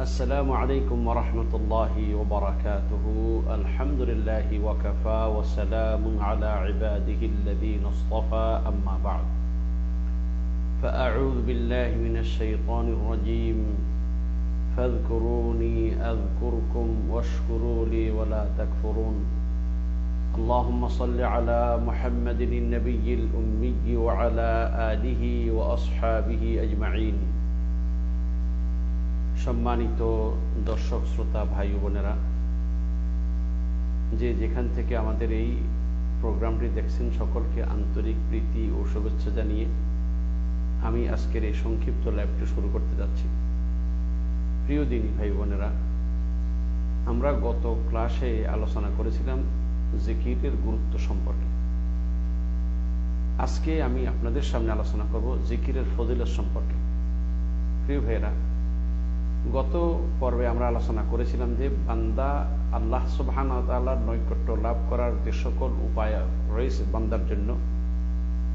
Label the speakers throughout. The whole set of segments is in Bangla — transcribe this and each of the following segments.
Speaker 1: السلام عليكم ورحمة الله وبركاته. الحمد لله وكفى وسلام على عباده الذين اصطفى. أما بعد فأعوذ بالله من الشيطان الرجيم. فاذكروني أذكركم واشكروا لي ولا تكفرون. اللهم صل على محمد النبي الأمي وعلى آله وأصحابه أجمعين. সম্মানিত দর্শক, শ্রোতা, ভাই বোনেরা, যে যেখান থেকে আমাদের এই প্রোগ্রামটি দেখছেন সকলকে আন্তরিক প্রীতি ও শুভেচ্ছা জানিয়ে আমি আজকের এই সংক্ষিপ্ত ল্যাবটি শুরু করতে যাচ্ছি। প্রিয় দিনী ভাই বোনেরা, আমরা গত ক্লাসে আলোচনা করেছিলাম জিকিরের গুরুত্ব সম্পর্কে। আজকে আমি আপনাদের সামনে আলোচনা করব জিকিরের ফজিলত সম্পর্কে। প্রিয় ভাইয়েরা গত পর্বে আমরা আলোচনা করেছিলাম যে বান্দা আল্লাহ সুবহান তাল্লাহর নৈকট্য লাভ করার যে সকল উপায় রয়েছে বান্দার জন্য,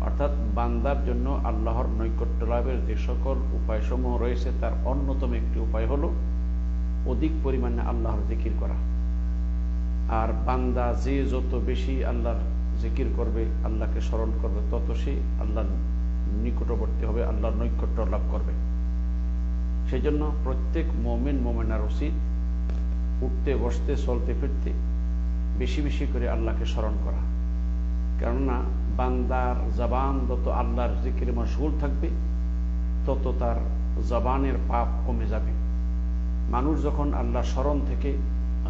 Speaker 1: অর্থাৎ বান্দার জন্য আল্লাহর নৈকট্য লাভের যে সকল উপায়সমূহ রয়েছে তার অন্যতম একটি উপায় হলো অধিক পরিমাণে আল্লাহর জিকির করা। আর বান্দা যে যত বেশি আল্লাহর জিকির করবে, আল্লাহকে স্মরণ করবে, তত সে আল্লাহর নিকটবর্তী হবে, আল্লাহর নৈকট্য লাভ করবে। সেই জন্য প্রত্যেক মোমেন, মোমেনার উচিত উঠতে, বসতে, চলতে, ফিরতে বেশি বেশি করে আল্লাহকে স্মরণ করা। কেননা বান্দার জবান যত আল্লাহর জিকির মশগুল থাকবে, তত তার জবানের পাপ কমে যাবে। মানুষ যখন আল্লাহ স্মরণ থেকে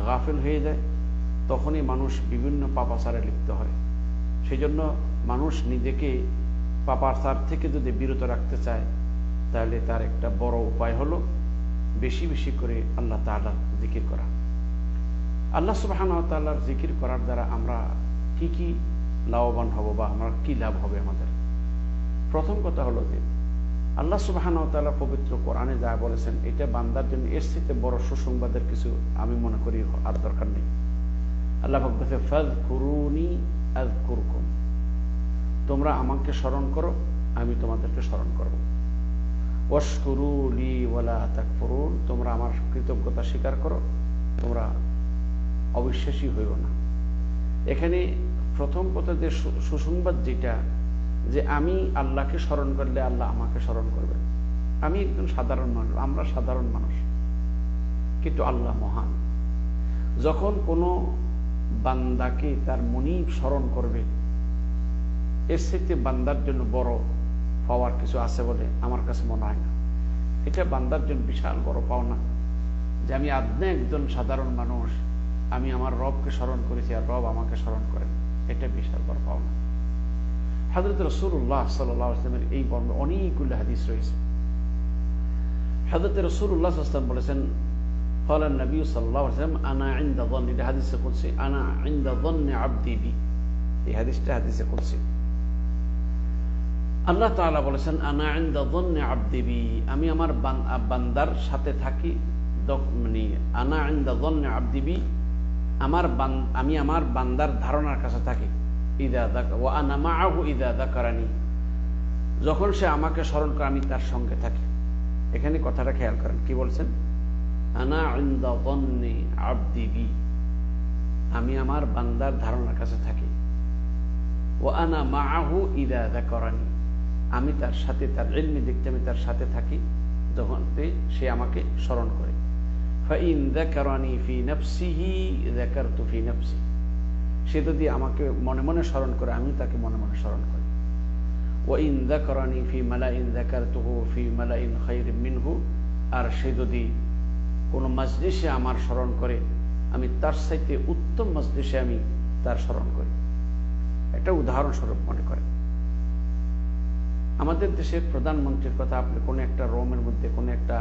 Speaker 1: গাফেল হয়ে যায়, তখনই মানুষ বিভিন্ন পাপাচারে লিপ্ত হয়। সেই জন্য মানুষ নিজেকে পাপাচার থেকে যদি বিরত রাখতে চায় তাহলে তার একটা বড় উপায় হলো বেশি বেশি করে আল্লাহ তাল্লাহ জিকির করা। আল্লাহ সুবাহান তাল্লাহর জিকির করার দ্বারা আমরা কি কি লাভবান হব বা আমরা কি লাভ হবে আমাদের? প্রথম কথা হলো যে, আল্লাহ সুবাহান তাল্লাহ পবিত্র কোরআনে যা বলেছেন, এটা বান্দার জন্য এর সাথে বড় সুসংবাদের কিছু আমি মনে করি আর দরকার নেই। আল্লাহ বলতেছে ফাজ কুরুনি তোমরা আমাকে স্মরণ করো, আমি তোমাদেরকে স্মরণ করব। তোমরা আমার কৃতজ্ঞতা স্বীকার করো, তোমরা অবিশ্বাসী হইও না। এখানে প্রথম কথা যে সুসংবাদ যেটা, যে আমি আল্লাহকে স্মরণ করলে আল্লাহ আমাকে স্মরণ করবেন। আমি একজন সাধারণ মানুষ, আমরা সাধারণ মানুষ, কিন্তু আল্লাহ মহান। যখন কোনো বান্দাকে তার মনিব স্মরণ করবে, এর সাথে বান্দার জন্য বড় পাওয়ার কিছু আছে বলে আমার কাছে মনে হয় না। এটা বান্দার জন্য বিশাল বড় পাওনা যে আমি আদনে একজন সাধারণ মানুষ, আমি আমার রবকে স্মরণ করেছি আর রব আমাকে স্মরণ করেন। এটা বিশাল বড় পাওনা। হাজরত রসুল্লাহ সাল্লামের এই বর্ণ অনেকগুলো হাদিস রয়েছে। হাজরত রসুল্লাহ আসলাম বলেছেন আনা হাদিসে আনা ইন্দা দন্নে আব্দি বি এই হাদিসটা হাদিসে করছে আল্লাহ তাআলা বলেছেন, আনা ইনদা দন্নে আবদিবি আমি আমার বান্দার সাথে থাকি মানে আনা ইনদা দন্নে আবদিবি আমার আমি আমার বান্দার ধারণার কাছে থাকি। ইদা দাকা ও আনা মাআহু ইদা যখন সে আমাকে স্মরণ করে, আমি তার সঙ্গে থাকি। এখানে কথাটা খেয়াল করেন, কি বলছেন? আনা ইনদা দন্নে আবদিবি আমি আমার বান্দার ধারণার কাছে থাকি। ও আনা মাআহু ইদা দাকারানি। আমি তার সাথে, তার এলমি দেখতে আমি তার সাথে থাকি, যখন সে আমাকে স্মরণ করে। সে যদি আমাকে মনে মনে স্মরণ করে আমি তাকে মনে মনে স্মরণ করি। ও ইন দাকারানি ফি মালা ইন দাকার তুহু ফি মালা ইন খৈর মিনহু। আর সে যদি কোনো মজলিসে আমার স্মরণ করে, আমি তার সাথে উত্তম মজলিসে আমি তার স্মরণ করি। একটা উদাহরণস্বরূপ মনে করেন আমাদের দেশের প্রধানমন্ত্রীর কথা আপনি কোনো একটা রোমের মধ্যে, কোনো একটা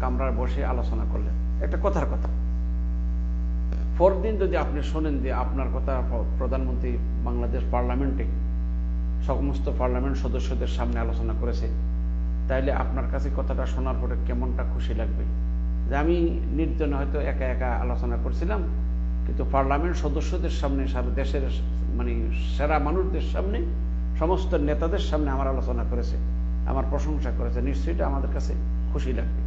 Speaker 1: কামরার বসে আলোচনা করলেন। একটা কথার কথা। পরদিন যদি আপনি শোনেন যে আপনার কথা প্রধানমন্ত্রী বাংলাদেশ পার্লামেন্টে সমস্ত পার্লামেন্ট সদস্যদের সামনে আলোচনা করেছে, তাইলে আপনার কাছে কথাটা শোনার পরে কেমনটা খুশি লাগবে? যে আমি নির্জনে হয়তো একা একা আলোচনা করছিলাম, কিন্তু পার্লামেন্ট সদস্যদের সামনে, সারা দেশের মানে সেরা মানুষদের সামনে সমস্ত নেতাদের সামনে আমার আলোচনা করেছে, আমার প্রশংসা করেছে, নিশ্চয়ই এটা আমাদের কাছে খুশি লাগবে।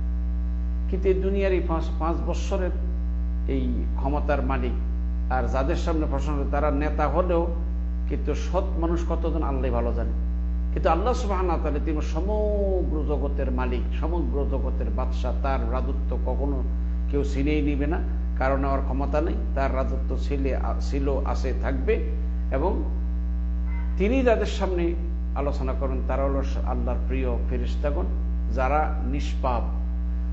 Speaker 1: কিন্তু এই দুনিয়ার এই পাঁচ পাঁচ বৎসরের এই ক্ষমতার মালিক আর যাদের সামনে প্রশংসা তারা নেতা হলেও কিন্তু সৎ মানুষ কতজন আল্লাহ ভালো জানে। কিন্তু আল্লাহ সুবাহ তিনি সমগ্র জগতের মালিক, সমগ্র জগতের বাদশাহ, তার রাজত্ব কখনো কেউ ছিনিয়ে নিবে না, কারণ আমার ক্ষমতা নেই, তার রাজত্ব ছিলে, ছিল, আছে, থাকবে এবং তিনি যাদের সামনে আলোচনা করেন, তারা হল আল্লাহর প্রিয় ফেরিস্তাগণ যারা নিষ্পাপ।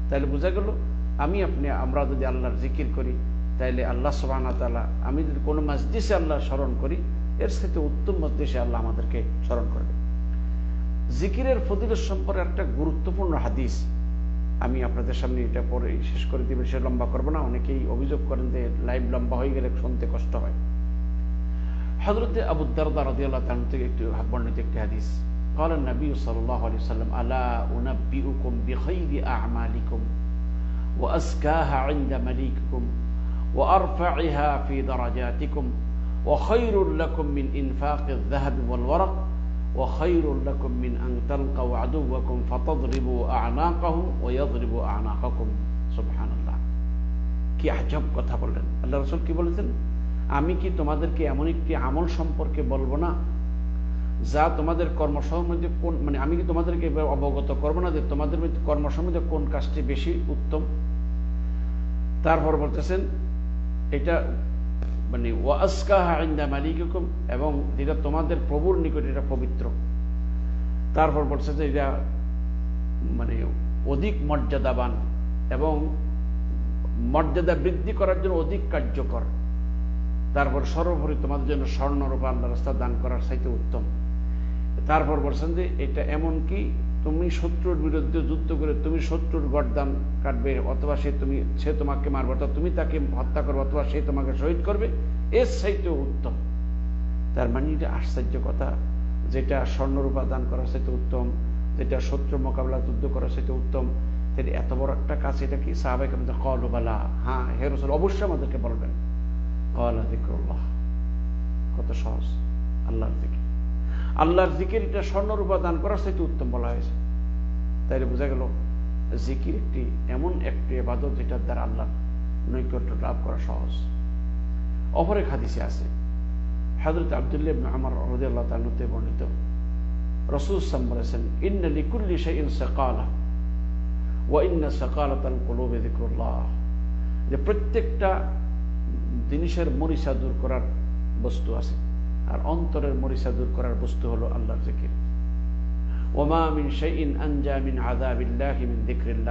Speaker 1: তাহলে বোঝা গেল, আমি আপনি, আমরা যদি আল্লাহর জিকির করি, তাইলে আল্লাহ সুবাহ তালা আমি যদি কোনো মসজিষে আল্লাহ স্মরণ করি, এর সাথে উত্তম মসজিষে আল্লাহ আমাদেরকে স্মরণ করবে। জিকিরের ফদিলের সম্পর্কে একটা গুরুত্বপূর্ণ হাদিস, আমি আপনাদের সামনে এটা পরে শেষ করে দিবে, সে লম্বা করব না, অনেকেই অভিযোগ করেন যে লাইভ লম্বা হয়ে গেলে শুনতে কষ্ট হয়। হজরতে আবু দারদা রাদিয়াল্লাহ তাআলা থেকে একটু বর্ণিত একটি হাদিস قال النبي صلى الله عليه وسلم ألا أنبئكم بخير أعمالكم وأزكاها عند مليككم وأرفعها في درجاتكم وخير لكم من إنفاق الذهب والورق وخير لكم من أن تلقوا عدوكم فتضربوا أعناقهم ويضربوا أعناقكم سبحان الله কি আজব কথা বললেন আল্লাহ রসুল কি বলেছেন আমি কি তোমাদেরকে এমন একটি আমল সম্পর্কে বলব না? যা তোমাদের কর্মসম্বন্ধে কোন মানে আমি কি তোমাদেরকে অবগত করব না যে তোমাদের মধ্যে কর্মসম্বন্ধে কোন কাজটি বেশি উত্তম? তারপর বলতেছেন, এটা মানে ওয়াসকাহা ইন্দা মালিকুম এবং যেটা তোমাদের প্রভুর নিকট এটা পবিত্র। তারপর বলছে যে এটা মানে অধিক মর্যাদাবান এবং মর্যাদা বৃদ্ধি করার জন্য অধিক কার্যকর। তারপর সর্বোপরি তোমাদের জন্য স্বর্ণরূপা আল্লাহ রাস্তা দান করার চাইতে উত্তম। তারপর বলছেন যে এটা এমন কি, তুমি শত্রুর বিরুদ্ধে যুদ্ধ করে তুমি শত্রুর গরদান কাটবে, অথবা সে তুমি, সে তোমাকে মারবে অথবা তুমি তাকে হত্যা করবে, অথবা সে তোমাকে শহীদ করবে, এর চাইতে উত্তম। তার মানে এটা আশ্চর্য কথা, যেটা স্বর্ণরূপা দান করার চাইতে উত্তম, যেটা শত্রু মোকাবেলা যুদ্ধ করার চাইতে উত্তম এত বড় একটা কাজ এটা কি? সাহাবাহিক কলবালা হ্যাঁ হে রসুল, অবশ্যই আমাদেরকে বলবেন। কলা কত সহজ। আল্লাহর দিকে আল্লাহর জিকির এটা স্বর্ণরূপা দান করার সাথে উত্তম বলা হয়েছে। তাইলে বোঝা গেল, জিকির একটি এমন একটি এবাদত যেটার দ্বারা আল্লাহ নৈকট্য লাভ করা সহজ। অপরে হাদিসে আছে হাজরত আবদুল্লাহ আমার রদিয়াল্লাহ তালুতে বর্ণিত। রসুল সাম বলেছেন, ইন্না লিকুল্লি শাইইন সাকালা ওয়া ইন্না সাকালাতাল কুলুবি যিকরুল্লাহ। যে প্রত্যেকটা জিনিসের মরিচা দূর করার বস্তু আছে। আর অন্তরের মরিচা দূর করার বস্তু হলো আল্লাহর জিকির। ওমা মিন মিন মিন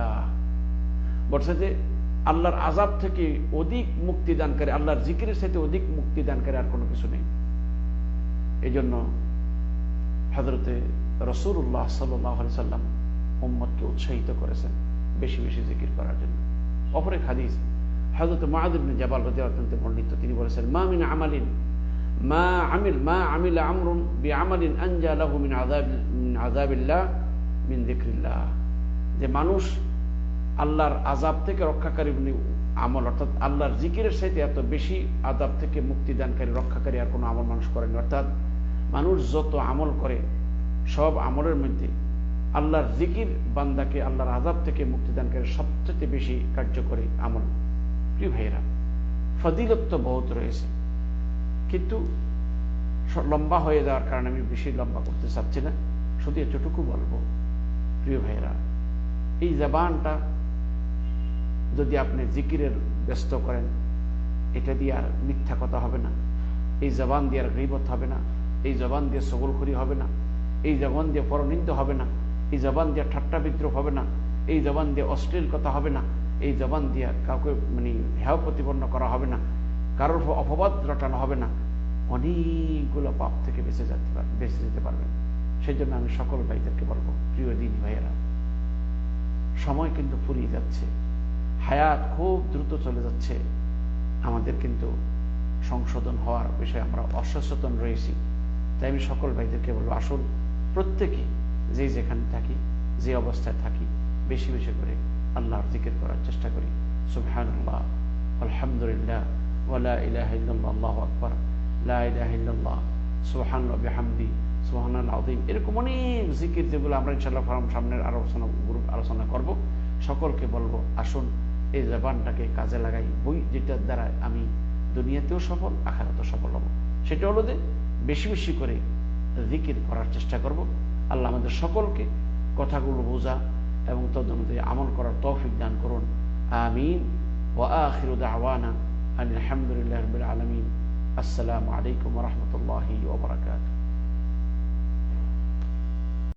Speaker 1: বলছে যে আল্লাহর থেকে অধিক মুক্তি দানকারী, আল্লাহর জিকিরের সাথে অধিক মুক্তি দানকারী আর কোনো কিছু নেই। এই জন্য হজরতে রসুল্লাহ সাল্লাহ সাল্লাম উৎসাহিত করেছেন বেশি বেশি জিকির করার জন্য। অপরে হাদিস হজরত মাহাদিন জাবাল রাজি অত্যন্ত বর্ণিত। তিনি বলেছেন, মা মিন আমালিন, মা আমিল মা আমিল আমরুন বি আমালিন আনজা লাহু মিন আযাব, মিন আযাবিল্লাহ, মিন যিকরিল্লাহ। যে মানুষ আল্লাহর আজাব থেকে রক্ষাকারী আমল, অর্থাৎ আল্লাহর জিকিরের সাথে এত বেশি আজাব থেকে মুক্তিদানকারী, রক্ষাকারী আর কোনো আমল মানুষ করেনি অর্থাৎ মানুষ যত আমল করে, সব আমলের মধ্যে আল্লাহর জিকির বান্দাকে, আল্লাহর আজাব থেকে মুক্তিদানকারী সবচেয়ে বেশি কার্যকরী আমল। প্রিয় ভাইয়েরা ফদিলত তো বহুত রয়েছে, কিন্তু লম্বা হয়ে যাওয়ার কারণে আমি বেশি লম্বা করতে চাচ্ছি না। শুধু এতটুকু বলব, প্রিয় ভাইয়েরা, এই জবানটা যদি আপনি জিকিরের ব্যস্ত করেন, এটা দিয়ে আর মিথ্যা কথা হবে না। এই জবান দিয়ে আর গৃবত হবে না। এই জবান দিয়ে সগলখুরি হবে না। এই জবান দিয়ে পরনিন্দ হবে না। এই জবান দিয়ে ঠাট্টা বিদ্রোহ হবে না। এই জবান দিয়ে অশ্লীল কথা হবে না। এই জবান দিয়া কাউকে মানে হেয় প্রতিপন্ন করা হবে না। কারোর অপবাদ রটানো হবে না। অনেকগুলো পাপ থেকে বেঁচে যেতে বেঁচে যেতে পারবেন। সেই জন্য আমি সকল ভাইদেরকে বলব, প্রিয় দিন ভাইয়েরা, সময় কিন্তু ফুরিয়ে যাচ্ছে। হায়াত খুব দ্রুত চলে যাচ্ছে। আমাদের কিন্তু সংশোধন হওয়ার বিষয়ে আমরা অসচেতন রয়েছি। তাই আমি সকল ভাইদেরকে বলব, আসুন প্রত্যেকে যে যেখানে থাকি, যে অবস্থায় থাকি, বেশি বেশি করে আল্লাহর জিকির করার চেষ্টা করি। সুবহানাল্লাহ, আলহামদুলিল্লাহ ওয়ালা ইলাহা ইল্লাল্লাহ, আল্লাহু আকবার, লা ইলাহা ইল্লাল্লাহ সুবহানাল্লাহ বিহামদি, সুবহানাল আযীম। এরকম অনেক জিকির যেগুলো আমরা ইনশাআল্লাহ সামনের আলোচনা গ্রুপ আলোচনা করব। সকলকে বলব, আসুন এই জবানটাকে কাজে লাগাই। বই যেটার দ্বারা আমি দুনিয়াতেও সফল, আখারাতেও সফল হব। সেটা হলো যে বেশি বেশি করে জিকির করার চেষ্টা করব। আল্লাহ আমাদের সকলকে কথাগুলো বোঝা এবং তদনুযায়ী আমল করার তৌফিক দান করুন আমিন ওয়া আখিরু দাওয়ানা আলহামদুলিল্লাহ রবিল আলমিন আসসালামু আলাইকুম রহমতুল্লাহি ওবরাকাতুহ